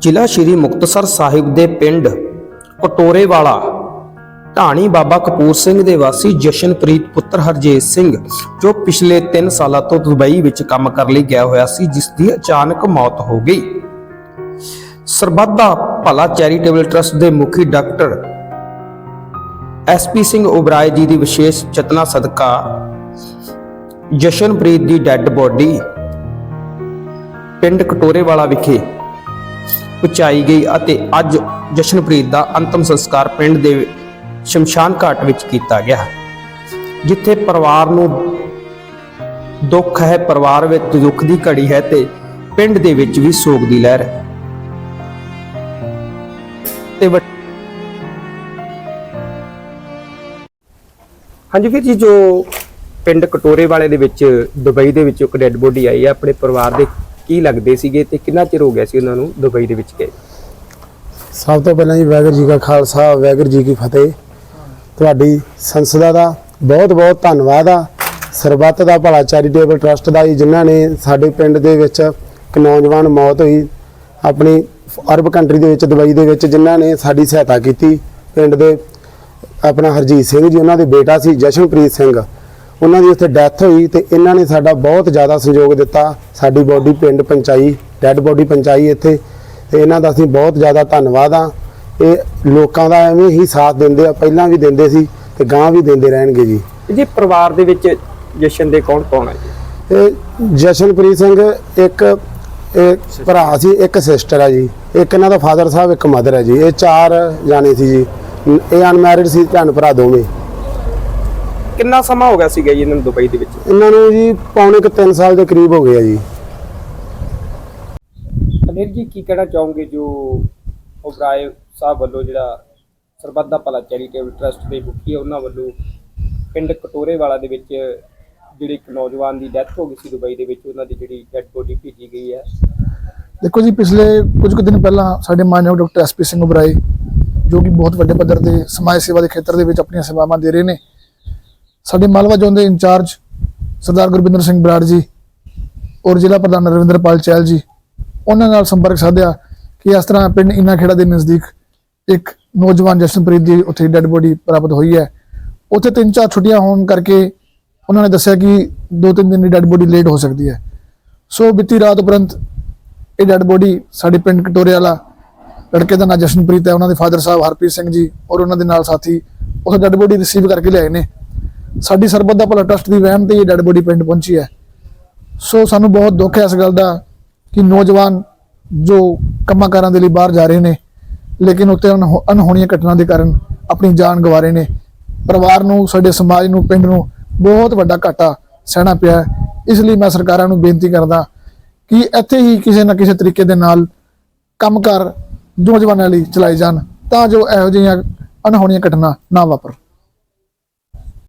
ਜ਼ਿਲ੍ਹਾ ਸ਼੍ਰੀ ਮੁਕਤਸਰ ਸਾਹਿਬ ਦੇ ਪਿੰਡ ਕਟੋਰੇਵਾਲਾ, ਢਾਣੀ ਬਾਬਾ ਕਪੂਰ ਸਿੰਘ ਦੇ ਵਾਸੀ ਜਸ਼ਨਪ੍ਰੀਤ ਪੁੱਤਰ ਹਰਜੀਤ ਸਿੰਘ, ਜੋ ਪਿਛਲੇ 3 ਸਾਲਾਂ ਤੋਂ ਦੁਬਈ ਵਿੱਚ ਕੰਮ ਕਰਨ ਲਈ ਗਿਆ ਹੋਇਆ ਸੀ, ਜਿਸ ਦੀ ਅਚਾਨਕ ਮੌਤ ਹੋ ਗਈ। ਸਰਬੱਧਾ ਭਲਾ ਚੈਰੀਟੇਬਲ ਟਰਸਟ ਦੇ ਮੁਖੀ ਡਾਕਟਰ ਐਸਪੀ ਸਿੰਘ ਉਬਰਾਏ ਜੀ ਦੀ ਵਿਸ਼ੇਸ਼ ਚਤਨਾ ਸਦਕਾ ਜਸ਼ਨਪ੍ਰੀਤ ਦੀ ਡੈੱਡ ਬੋਡੀ ਪਿੰਡ ਕਟੋਰੇਵਾਲਾ ਵਿਖੇ ਪਹੁੰਚਾਈ ਗਈ ਅਤੇ ਅੱਜ ਜਸ਼ਨਪ੍ਰੀਤ ਦਾ ਅੰਤਮ ਸੰਸਕਾਰ ਪਿੰਡ ਦੇ ਸ਼ਮਸ਼ਾਨ ਘਾਟ ਵਿੱਚ ਕੀਤਾ ਗਿਆ। ਜਿੱਥੇ ਪਰਿਵਾਰ ਨੂੰ ਦੁੱਖ ਹੈ, ਪਰਿਵਾਰ ਵਿੱਚ ਦੁੱਖ ਦੀ ਘੜੀ ਹੈ ਤੇ ਪਿੰਡ ਦੇ ਵਿੱਚ ਵੀ ਸੋਗ ਦੀ ਲਹਿਰ ਹੈ। ਤੇ ਹਾਂਜੀ ਵੀਰ ਜੀ, ਜੋ ਪਿੰਡ ਕਟੋਰੇ ਵਾਲੇ ਦੇ ਵਿੱਚ, ਦੁਬਈ ਦੇ ਵਿੱਚ ਇੱਕ ਡੈੱਡ ਬੋਡੀ ਆਈ ਹੈ, ਆਪਣੇ ਪਰਿਵਾਰ ਦੇ ਕੀ ਲੱਗਦੇ ਸੀਗੇ ਤੇ ਕਿੰਨਾ ਚਿਰ ਹੋ ਗਿਆ ਸੀ ਉਹਨਾਂ ਨੂੰ ਦੁਬਈ ਦੇ ਵਿੱਚ ਗਏ? ਸਭ ਤੋਂ ਪਹਿਲਾਂ ਜੀ ਵਾਹਿਗੁਰੂ ਜੀ ਕਾ ਖਾਲਸਾ, ਵਾਹਿਗੁਰੂ ਜੀ ਕੀ ਫਤਿਹ। ਤੁਹਾਡੀ ਸੰਸਦਾ ਦਾ ਬਹੁਤ ਬਹੁਤ ਧੰਨਵਾਦ ਆ। ਸਰਬੱਤ ਦਾ ਭਲਾ ਚੈਰੀਟੇਬਲ ਟਰਸਟ ਦਾ ਜੀ, ਜਿਨ੍ਹਾਂ ਨੇ ਸਾਡੇ ਪਿੰਡ ਦੇ ਵਿੱਚ ਇੱਕ ਨੌਜਵਾਨ ਮੌਤ ਹੋਈ। ਆਪਣੀ ਅਰਬ ਕੰਟਰੀ ਦੇ ਵਿੱਚ, ਦੁਬਈ ਦੇ ਵਿੱਚ, ਜਿਨ੍ਹਾਂ ਨੇ ਸਾਡੀ ਸਹਾਇਤਾ ਕੀਤੀ। ਪਿੰਡ ਦੇ ਆਪਣਾ ਹਰਜੀਤ ਸਿੰਘ ਜੀ, ਉਹਨਾਂ ਦੇ ਬੇਟਾ ਸੀ ਜਸ਼ਨਪ੍ਰੀਤ ਸਿੰਘ। ਉਹਨਾਂ ਦੀ ਉੱਥੇ ਡੈਥ ਹੋਈ ਤੇ ਇਹਨਾਂ ਨੇ ਸਾਡਾ ਬਹੁਤ ਜ਼ਿਆਦਾ ਸਹਿਯੋਗ ਦਿੱਤਾ। ਸਾਡੀ ਬੋਡੀ ਪਿੰਡ ਪਹੁੰਚਾਈ ਡੈੱਡ ਬੋਡੀ ਪਹੁੰਚਾਈ ਇੱਥੇ। ਤੇ ਇਹਨਾਂ ਦਾ ਅਸੀਂ ਬਹੁਤ ਜ਼ਿਆਦਾ ਧੰਨਵਾਦ ਆ। ਇਹ ਲੋਕਾਂ ਦਾ ਐਵੇਂ ਹੀ ਸਾਥ ਦਿੰਦੇ ਆ ਪਹਿਲਾਂ ਵੀ ਦਿੰਦੇ ਸੀ ਤੇ ਗਾਂ ਵੀ ਦਿੰਦੇ ਰਹਿਣਗੇ ਜੀ। ਜੀ ਪਰਿਵਾਰ ਦੇ ਵਿੱਚ ਜਸ਼ਨ ਦੇ ਕੌਣ ਕੌਣ ਹੈ ਜੀ? ਇਹ ਜਸ਼ਨਪ੍ਰੀਤ ਸਿੰਘ ਇੱਕ ਇਹ ਭਰਾ ਸੀ ਇੱਕ ਸਿਸਟਰ ਆ ਜੀ। ਇੱਕ ਇਹਨਾਂ ਦਾ ਫਾਦਰ ਸਾਹਿਬ ਇੱਕ ਮਦਰ ਹੈ ਜੀ। ਇਹ ਚਾਰ ਜਾਣੇ ਸੀ ਜੀ। ਇਹ ਅਨਮੈਰਿਡ ਸੀ ਭੈਣ ਭਰਾ ਦੋਵੇਂ। ਕਿੰਨਾ ਸਮਾਂ ਹੋ ਗਿਆ ਸੀਗਾ ਜੀ ਇਹਨਾਂ ਨੂੰ ਦੁਬਈ ਦੇ ਵਿੱਚ? ਇਹਨਾਂ ਨੂੰ ਜੀ ਪੌਣੇ ਕੁ 3 ਸਾਲ ਦੇ ਕਰੀਬ ਹੋ ਗਏ ਆ ਜੀ। ਅਨਿਲ ਜੀ ਕੀ ਕਹਿਣਾ ਚਾਹੋਗੇ ਜੋ ਉਬਰਾਏ ਸਾਹਿਬ ਵੱਲੋਂ ਜਿਹੜਾ ਸਰਬੱਤ ਦਾ ਭਲਾ ਚੈਰੀਟੇਬਲ ਟਰਸਟ ਦੇ ਮੁਖੀ ਹੈ ਉਹਨਾਂ ਵੱਲੋਂ ਪਿੰਡ ਕਟੋਰੇ ਵਾਲਾ ਦੇ ਵਿੱਚ ਜਿਹੜੇ ਇੱਕ ਨੌਜਵਾਨ ਦੀ ਡੈਥ ਹੋ ਗਈ ਸੀ ਦੁਬਈ ਦੇ ਵਿੱਚ ਉਹਨਾਂ ਦੀ ਜਿਹੜੀ ਡੈੱਡ ਬੋਡੀ ਭੇਜੀ ਗਈ ਹੈ? ਦੇਖੋ ਜੀ ਪਿਛਲੇ ਕੁਝ ਕੁ ਦਿਨ ਪਹਿਲਾਂ ਸਾਡੇ ਮਾਨਯੋਗ ਡਾਕਟਰ ਐਸਪੀ ਸਿੰਘ ਉਬਰਾਏ ਜੋ ਕਿ ਬਹੁਤ ਵੱਡੇ ਪੱਧਰ ਤੇ ਸਮਾਜ ਸੇਵਾ ਦੇ ਖੇਤਰ ਦੇ ਵਿੱਚ ਆਪਣੀਆਂ ਸੇਵਾਵਾਂ ਦੇ ਰਹੇ ਨੇ ਸਾਡੇ ਮਾਲਵਾ ਜ਼ੋਨ ਦੇ ਇੰਚਾਰਜ ਸਰਦਾਰ ਗੁਰਬਿੰਦਰ ਸਿੰਘ ਬਰਾੜ ਜੀ ਔਰ ਜ਼ਿਲ੍ਹਾ ਪ੍ਰਧਾਨ ਰਵਿੰਦਰਪਾਲ ਚਹਿਲ ਜੀ, ਉਹਨਾਂ ਨਾਲ ਸੰਪਰਕ ਸਾਧਿਆ ਕਿ ਇਸ ਤਰ੍ਹਾਂ ਪਿੰਡ ਇਨਾ ਖੇੜਾ ਦੇ ਨਜ਼ਦੀਕ ਇੱਕ ਨੌਜਵਾਨ ਜਸ਼ਨਪ੍ਰੀਤ ਦੀ ਉੱਥੇ ਡੈੱਡ ਬੋਡੀ ਪ੍ਰਾਪਤ ਹੋਈ ਹੈ। ਉੱਥੇ ਤਿੰਨ ਚਾਰ ਛੁੱਟੀਆਂ ਹੋਣ ਕਰਕੇ ਉਹਨਾਂ ਨੇ ਦੱਸਿਆ ਕਿ ਦੋ ਤਿੰਨ ਦਿਨ ਦੀ ਡੈੱਡ ਬੋਡੀ ਲੇਟ ਹੋ ਸਕਦੀ ਹੈ। ਸੋ ਬੀਤੀ ਰਾਤ ਉਪਰੰਤ ਇਹ ਡੈੱਡ ਬੋਡੀ ਸਾਡੇ ਪਿੰਡ ਕਟੋਰੇ ਵਾਲਾ ਲੜਕੇ ਦਾ ਨਾਂ ਜਸ਼ਨਪ੍ਰੀਤ ਹੈ, ਉਹਨਾਂ ਦੇ ਫਾਦਰ ਸਾਹਿਬ ਹਰਪ੍ਰੀਤ ਸਿੰਘ ਜੀ ਔਰ ਉਹਨਾਂ ਦੇ ਨਾਲ ਸਾਥੀ ਉਸ ਡੈਡ ਬੋਡੀ ਰਿਸੀਵ ਕਰਕੇ ਲਿਆਏ ਨੇ। ਸਾਡੀ ਸਰਬੱਤ ਦਾ ਭਲਾ ਟਰਸਟ ਦੀ ਵਹਿਮ ਤੇ ਇਹ ਡੈਡ ਬੋਡੀ ਪਿੰਡ ਪਹੁੰਚੀ ਹੈ। ਸੋ ਸਾਨੂੰ ਬਹੁਤ ਦੁੱਖ ਹੈ ਇਸ ਗੱਲ ਦਾ ਕਿ ਨੌਜਵਾਨ ਜੋ ਕੰਮਾਂ ਕਾਰਾਂ ਦੇ ਲਈ ਬਾਹਰ ਜਾ ਰਹੇ ਨੇ, ਲੇਕਿਨ ਉੱਤੇ ਅਨਹੋ- ਅਨਹੋਣੀਆਂ ਘਟਨਾ ਦੇ ਕਾਰਨ ਆਪਣੀ ਜਾਨ ਗਵਾ ਰਹੇ ਨੇ। ਪਰਿਵਾਰ ਨੂੰ, ਸਾਡੇ ਸਮਾਜ ਨੂੰ, ਪਿੰਡ ਨੂੰ ਬਹੁਤ ਵੱਡਾ ਘਾਟਾ ਸਹਿਣਾ ਪਿਆ ਇਸ ਲਈ ਮੈਂ ਸਰਕਾਰਾਂ ਨੂੰ ਬੇਨਤੀ ਕਰਦਾ ਕਿ ਇੱਥੇ ਹੀ ਕਿਸੇ ਨਾ ਕਿਸੇ ਤਰੀਕੇ ਦੇ ਨਾਲ ਕੰਮਕਾਰ ਨੌਜਵਾਨਾਂ ਲਈ ਚਲਾਏ ਜਾਣ, ਤਾਂ ਜੋ ਇਹੋ ਜਿਹੀਆਂ ਅਣਹੋਣੀਆਂ ਘਟਨਾ ਨਾ ਵਾਪਰਨ